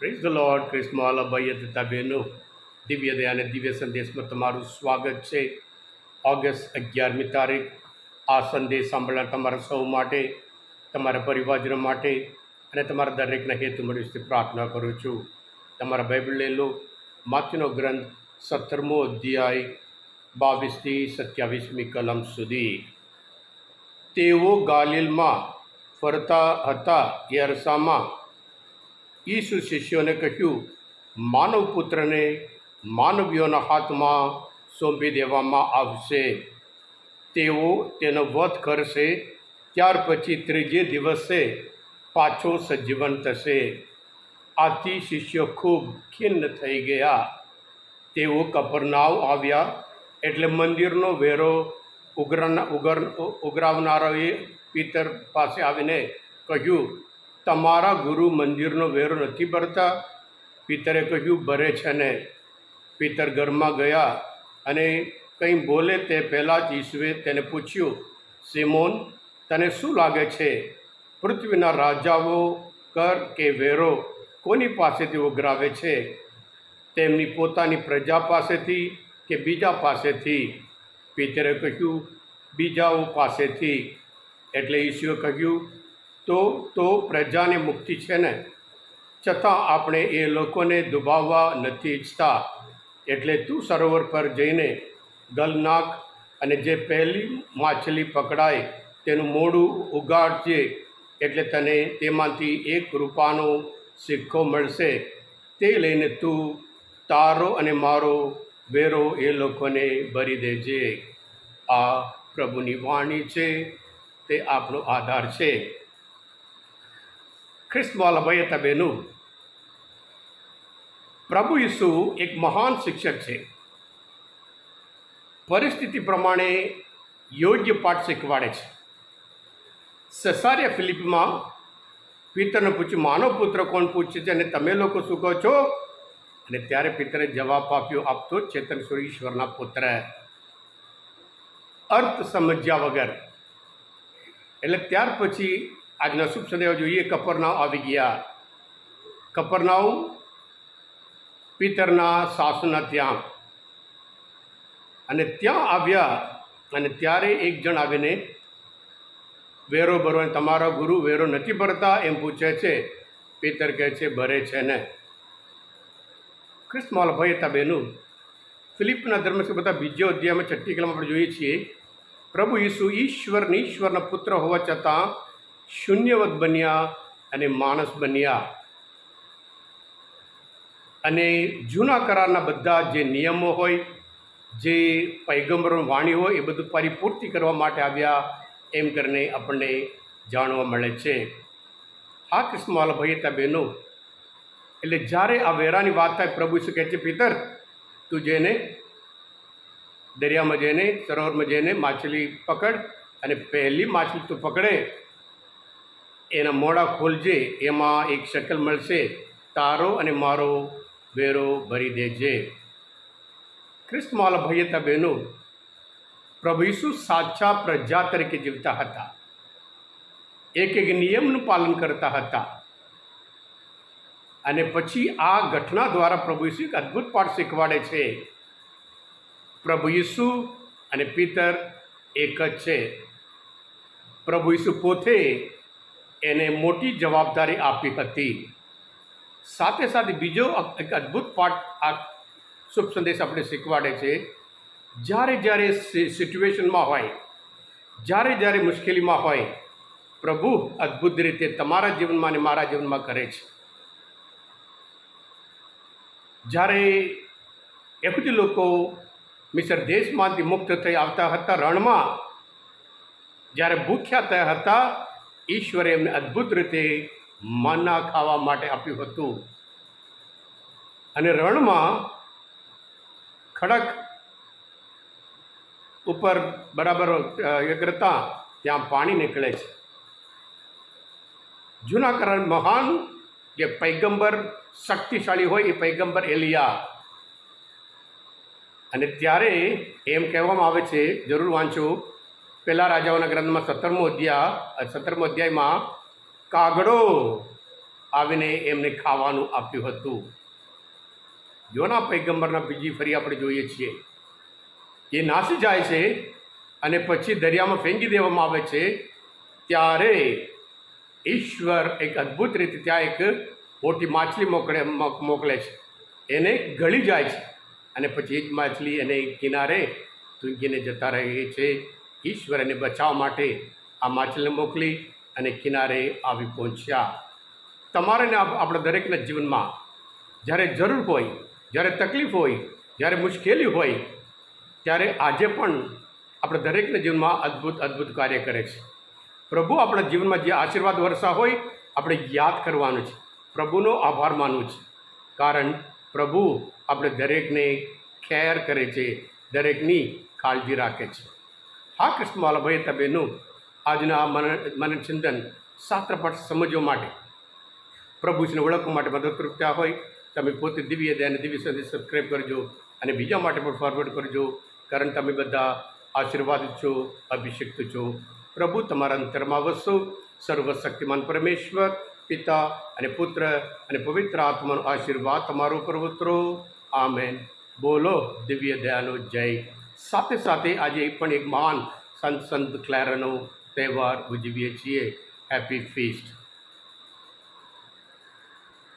Praise the lord ક્રિસ્મોલ અભય તથા બહેનો દિવ્ય દયા અને દિવ્ય સંદેશમાં તમારું સ્વાગત છે ઓગસ્ટ અગિયારમી તારીખ. આ સંદેશ સાંભળનાર તમારા સૌ માટે, તમારા પરિવારજનો માટે અને તમારા દરેકના હેતુ મળીથી પ્રાર્થના કરું છું. તમારા બાઇબલ લઈ લો. માથીનો ગ્રંથ સત્તરમો અધ્યાય, બાવીસથી સત્યાવીસમી કલમ સુધી. તેઓ ગાલિલમાં ફરતા હતા એ ઈસુ શિષ્યોને કહ્યું, માનવ પુત્રને માનવીઓના હાથમાં સોંપી દેવામાં આવશે. તેઓ તેનો વધ કરશે, ત્યાર પછી ત્રીજે દિવસે પાછો સજીવન થશે. આથી શિષ્યો ખૂબ ખિન્ન થઈ ગયા. તેઓ કપરનાવ આવ્યા, એટલે મંદિરનો વેરો ઉગ્રના, ઉગર ઉઘરાવનારાઓએ પિતર પાસે આવીને કહ્યું તમારા ગુરુ મંદિરનો વેરો નથી ભરતા? પિતરે કહ્યું, ભરે છે ને. પિતર ઘરમાં ગયા અને કંઈ બોલે તે પહેલાં જ ઈસુએ તેને પૂછ્યું, સિમોન, તને શું લાગે છે? પૃથ્વીના રાજાઓ કર કે વેરો કોની પાસેથી ઉઘરાવે છે? તેમની પોતાની પ્રજા પાસેથી કે બીજા પાસેથી? પિતરે કહ્યું, બીજાઓ પાસેથી. એટલે ઈશ્વરે કહ્યું તો તો પ્રજાને મુક્તિ છે ને? છતાં આપણે એ લોકોને દુભાવવા નથી ઈચ્છતા. એટલે તું સરોવર પર જઈને ગલનાક અને જે પહેલી માછલી પકડાય તેનું મોઢું ઉગાડજે, એટલે તને તેમાંથી એક રૂપાનો સિક્કો મળશે. તે લઈને તું તારો અને મારો વેરો એ લોકોને ભરી દેજે. આ પ્રભુની વાણી છે, તે આપણો આધાર છે. ખ્રિસ્તવાલા ભાઈ હતા બહેનું પ્રભુ ઈસુ એક મહાન શિક્ષક છે. પરિસ્થિતિ પ્રમાણે યોગ્ય પાઠ શીખવાડે છે. સસારિયા ફિલિપમાં પિતરને પૂછ્યું માનવ પુત્ર કોણ પૂછે છે અને તમે લોકો શું કહો છો? અને ત્યારે પિતરે જવાબ આપ્યો આપતો જ ઈશ્વરના પુત્ર. અર્થ સમજ્યા વગર. એટલે ત્યાર પછી આજના શુભ સંદેહ જોઈએ. કપરનાવ આવી ગયા. કપરનાવ પિતરના સાસુના ત્યાં. અને ત્યાં આવ્યા અને ત્યારે એક જણ આવીને વેરો ભરવા તમારો ગુરુ વેરો નથી ભરતા? એમ પૂછે છે. પિતર કહે છે, ભરે છે ને. ક્રિસ્માલ ભાઈ હતા બેનું ફિલિપના ધર્મ બધા બીજો અધ્યાયમાં છઠ્ઠી કલમ આપણે જોઈએ છીએ. પ્રભુ ઈસુ ઈશ્વર ઈશ્વરના પુત્ર હોવા છતાં શૂન્યવત બન્યા અને માણસ બન્યા. અને જૂના કરારના બધા જે નિયમો હોય, જે પૈગંબરો વાણી હોય, એ બધું પરિપૂર્તિ કરવા માટે આવ્યા એમ કરીને આપણને જાણવા મળે છે. આ કૃષ્ણવાલા ભાઈ હતા બહેનો એટલે જ્યારે આ વેરાની વાત થાય, પ્રભુ શું કહે છે, પિતર, તું જઈને દરિયામાં જઈને, સરોવરમાં જઈને માછલી પકડ અને પહેલી માછલી તું પકડે એના મોડા ખોલજે, એમાં એક શકલ મળશે. તારો અને મારો વેરો ભરી દેજે. ખ્રિસ્તમાલા ભૈયતા બહેનો, પ્રભુ ઈસુ સાચા પ્રજા તરીકે જીવતા હતા. એક એક નિયમનું પાલન કરતા હતા. અને પછી આ ઘટના દ્વારા પ્રભુ ઈસુ એક અદ્ભુત પાઠ શીખવાડે છે. પ્રભુ ઈસુ અને પિતર એક જ છે. પ્રભુ ઈસુ પોતે એને મોટી જવાબદારી આપી હતી. સાથે સાથે બીજો એક અદ્ભુત પાઠ આ શુભ સંદેશ આપણે શીખવાડે છે. જ્યારે જ્યારે સિચ્યુએશનમાં હોય, જ્યારે જ્યારે મુશ્કેલીમાં હોય, પ્રભુ અદ્ભુત રીતે તમારા જીવનમાં અને મારા જીવનમાં કરે છે. જ્યારે એહુદી લોકો મિસર દેશમાંથી મુક્ત થઈ આવતા હતા રણમાં, જ્યારે ભૂખ્યા થયા હતા ઈશ્વરે એમને અદ્ભુત રીતે માના ખાવા માટે આપ્યું હતું. અને રણમાં ખડક ઉપર બરાબર એ ત્યાં પાણી નીકળે છે. જૂના કારણ મહાન જે પૈગંબર શક્તિશાળી હોય એ પૈગંબર એલિયા. અને ત્યારે એમ કહેવામાં આવે છે, જરૂર વાંચો પહેલાં રાજાઓના ગ્રંથમાં સત્તરમો અધ્યાય સત્તરમો અધ્યાયમાં કાગડો આવીને એમને ખાવાનું આપ્યું હતું. યોના પૈગંબરના બીજી ફરી આપણે જોઈએ છીએ. એ નાસી જાય છે અને પછી દરિયામાં ફેંકી દેવામાં આવે છે. ત્યારે ઈશ્વર એક અદ્ભુત રીતે ત્યાં એક મોટી માછલી મોકલે મોક- મોકલે છે. એને ગળી જાય છે અને પછી એ જ માછલી એને કિનારે ટૂંકીને જતા રહે છે. ઈશ્વર એને બચાવવા માટે આ માછલીને મોકલી અને કિનારે આવી પહોંચ્યા. તમારે આપણા દરેકના જીવનમાં જ્યારે જરૂર હોય, જ્યારે તકલીફ હોય, જ્યારે મુશ્કેલી હોય, ત્યારે આજે પણ આપણા દરેકના જીવનમાં અદ્ભુત અદ્ભુત કાર્ય કરે છે. પ્રભુ આપણા જીવનમાં જે આશીર્વાદ વર્ષા હોય, આપણે યાદ કરવાનું છે. પ્રભુનો આભાર માનવું છે. કારણ પ્રભુ આપણે દરેકને ખેર કરે છે, દરેકની કાળજી રાખે છે. હા કૃષ્ણવાલા ભાઈ તબેનું આજના આ મન મનચિંતન શાસ્ત્રપાઠ સમજવા માટે. પ્રભુને ઓળખવા માટે મદદરૂપ થયા હોય, તમે પોતે દિવ્ય દે અને દિવ્ય સંદેશ સબસ્ક્રાઈબ કરજો અને બીજા માટે પણ ફોરવર્ડ કરજો. કારણ તમે બધા આશીર્વાદિત છો, અભિષિક્ત છો. પ્રભુ, તમારા અંતરમાં વસો. સર્વશક્તિમાન પરમેશ્વર, પિતા અને પુત્ર અને પવિત્ર આત્માનો આશીર્વાદ તમારો પર ઉતરો આમેન. બોલો, દિવ્ય દયાનો જય. સાથે સાથે આજે પણ એક મહાન સંત સંત ક્લેરાનો તહેવાર ઉજવીએ છીએ. Happy feast